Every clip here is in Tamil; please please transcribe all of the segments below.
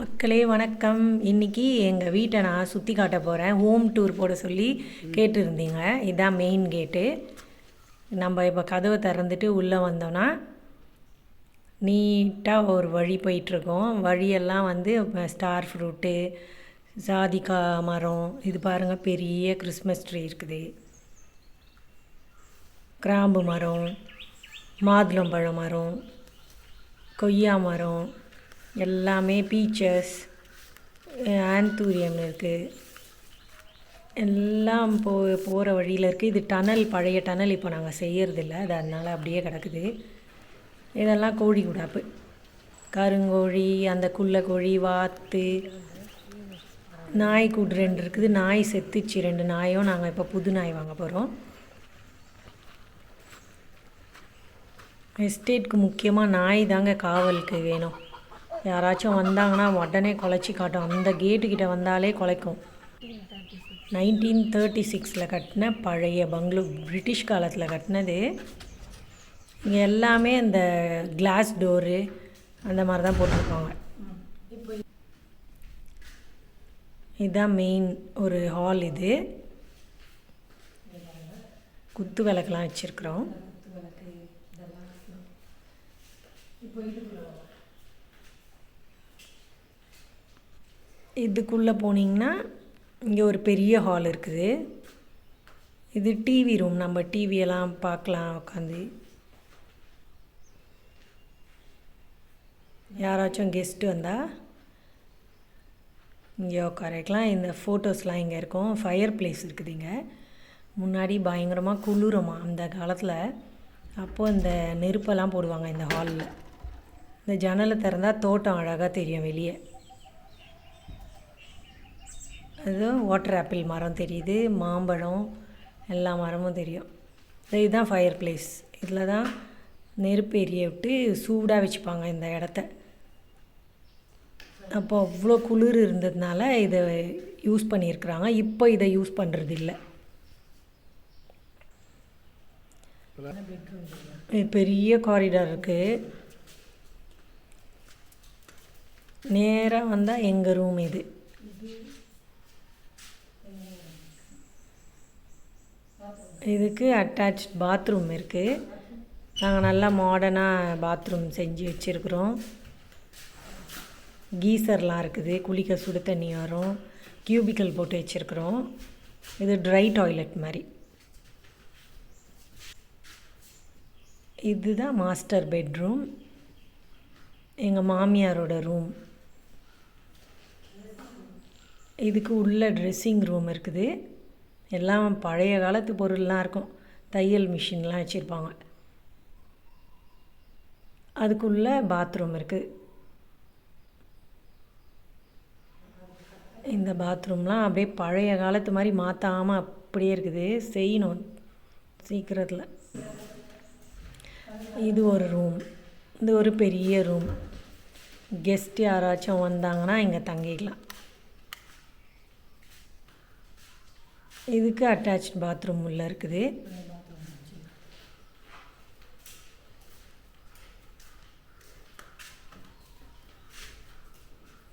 மக்களே வணக்கம். இன்னைக்கு எங்கள் வீட்டை நான் சுற்றி காட்ட போகிறேன் ஹோம் டூர் போட சொல்லி கேட்டிருந்தீங்க. இதுதான் மெயின் கேட்டு நம்ம இப்போ கதவை திறந்துட்டு உள்ளே வந்தோன்னா நீட்டாக ஒரு வழி போயிட்டுருக்கோம். வழியெல்லாம் வந்து ஸ்டார் ஃப்ரூட்டு ஜாதிக்கா மரம் இது பாருங்கள் பெரிய கிறிஸ்மஸ் ட்ரீ இருக்குது. கிராம்பு மரம் மாதுளம்பழ மரம் கொய்யா மரம் எல்லாமே பீச்சஸ் ஆந்தூரியம் இருக்குது எல்லாம் போ போகிற வழியில் இருக்குது இது டனல் பழைய டனல் இப்போ நாங்கள் செய்யறதில்ல. அது அதனால் அப்படியே கிடக்குது. இதெல்லாம் கோழி குடாப்பு. கருங்கோழி அந்த குள்ள கோழி வாத்து நாய் கூடு ரெண்டு இருக்குது. நாய் செத்துச்சு. ரெண்டு நாயும் நாங்கள் இப்போ புது நாய் வாங்க போகிறோம் எஸ்டேட்க்கு முக்கியமாக நாய் தாங்க காவலுக்கு வேணும். யாராச்சும் வந்தாங்கன்னா உடனே குலைச்சி காட்டும். அந்த கேட்டுக்கிட்ட வந்தாலே குலைக்கும். நைன்டீன் தேர்ட்டி சிக்ஸில் கட்டின பழைய பங்களூ பிரிட்டிஷ் காலத்தில் கட்டினது. இங்கே எல்லாமே இந்த கிளாஸ் டோரு அந்த மாதிரி தான் போட்டிருப்பாங்க. இதுதான் மெயின் ஒரு ஹால் இது. குத்து விளக்கெலாம் வச்சுருக்குறோம். இதுக்குள்ளே போனீங்கன்னா இங்கே ஒரு பெரிய ஹால் இருக்குது. இது டிவி ரூம் நம்ம டிவியெல்லாம் பார்க்கலாம் உட்காந்து யாராச்சும் கெஸ்ட்டு வந்தால் இங்கே உட்காரக்கலாம் இந்த ஃபோட்டோஸ்லாம் இங்கே இருக்கும். ஃபயர் பிளேஸ் இருக்குது இங்கே. முன்னாடி பயங்கரமாக குளிருமா அந்த காலத்தில். அப்போது இந்த நெருப்பெல்லாம் போடுவாங்க இந்த ஹாலில் இந்த ஜன்னலை திறந்தால் தோட்டம் அழகாக தெரியும் வெளியே. அதுவும் வாட்டர் ஆப்பிள் மரம் தெரியுது மாம்பழம் எல்லா மரமும் தெரியும். இது இதுதான் ஃபயர் பிளேஸ் இதில் தான் நெருப்பு எரிய விட்டு சூடாக வச்சுப்பாங்க இந்த இடத்த. அப்போ அவ்வளோ குளிர் இருந்ததுனால இதை யூஸ் பண்ணியிருக்கிறாங்க. இப்போ இதை யூஸ் பண்ணுறது இல்லை. இது பெரிய காரிடார் இருக்குது நேராக வந்தால் எங்கள் ரூம் இது? இதுக்கு அட்டாச் பாத்ரூம் இருக்குது நாங்கள் நல்லா மாடர்னாக பாத்ரூம் செஞ்சு வச்சுருக்குறோம். கீசர்லாம் இருக்குது குளிக்க சுடு தண்ணி வரும். கியூபிக்கல் போட்டு வச்சுருக்குறோம். இது ட்ரை டாய்லெட் மாதிரி. இதுதான் மாஸ்டர் பெட்ரூம் எங்கள் மாமியாரோட ரூம் இதுக்கு உள்ள ட்ரெஸ்ஸிங் ரூம் இருக்குது. எல்லாம் பழைய காலத்து பொருள்லாம் இருக்கும். தையல் மிஷின்லாம் வச்சுருப்பாங்க. அதுக்குள்ளே பாத்ரூம் இருக்குது இந்த பாத்ரூம்லாம் அப்படியே பழைய காலத்து மாதிரி மாற்றாமல் அப்படியே இருக்குது. செய்யணும். சீக்கிரத்தில். இது ஒரு ரூம் இது ஒரு பெரிய ரூம் கெஸ்ட் யாராச்சும் வந்தாங்கன்னா இங்கே தங்கிக்கலாம். இதுக்கு அட்டாச் பாத்ரூம் உள்ளே இருக்குது.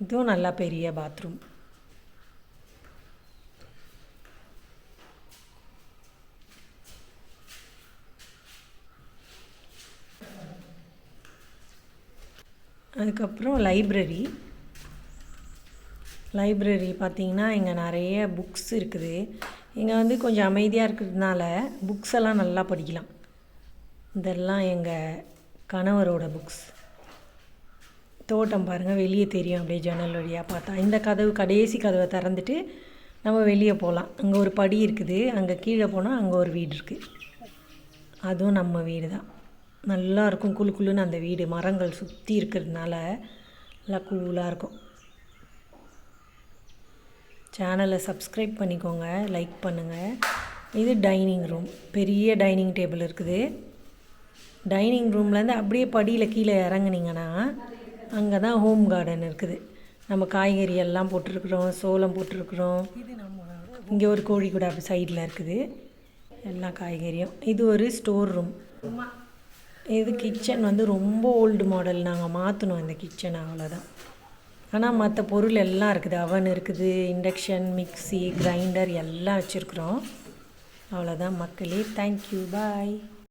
இதுவும் நல்லா பெரிய பாத்ரூம் அதுக்கப்புறம் லைப்ரரி லைப்ரரி பார்த்திங்கன்னா இங்கே நிறைய புக்ஸ் இருக்குது. இங்கே வந்து கொஞ்சம் அமைதியாக இருக்கிறதுனால புக்ஸ் எல்லாம் நல்லா படிக்கலாம். இதெல்லாம் எங்கள் கணவரோட புக்ஸ் தோட்டம் பாருங்கள் வெளியே தெரியும் அப்படியே ஜன்னல் வழியாக பார்த்தா. இந்த கதவு கடைசி கதவை திறந்துட்டு நம்ம வெளியே போகலாம். அங்கே ஒரு படி இருக்குது. அங்கே கீழே போனால் அங்கே ஒரு வீடு இருக்குது அதுவும் நம்ம வீடு தான். நல்லா இருக்கும். குழு குழுன்னு அந்த வீடு. மரங்கள் சுற்றி இருக்கிறதுனால நல்லா கூலாக இருக்கும். சேனலை சப்ஸ்கிரைப் பண்ணிக்கோங்க லைக் பண்ணுங்கள் இது டைனிங் ரூம் பெரிய டைனிங் டேபிள் இருக்குது. டைனிங் ரூம்லேருந்து அப்படியே படியில் கீழே இறங்குனீங்கன்னா அங்கே தான் ஹோம் கார்டன் இருக்குது. நம்ம காய்கறி எல்லாம் போட்டிருக்குறோம் சோளம் போட்டிருக்குறோம். இங்கே ஒரு கோழி கூட அப்படி சைடில் இருக்குது. எல்லா காய்கறியும். இது ஒரு ஸ்டோர் ரூம் இது கிச்சன் வந்து ரொம்ப ஓல்டு மாடல் நாங்கள் மாற்றணும் இந்த கிச்சன் அவ்வளோதான் ஆனால் மற்ற பொருள் எல்லாம் இருக்குது. அவன் இருக்குது இண்டக்ஷன் மிக்ஸி கிரைண்டர் எல்லாம் வச்சுருக்குறோம். அவ்வளோதான் மக்களே. Thank you bye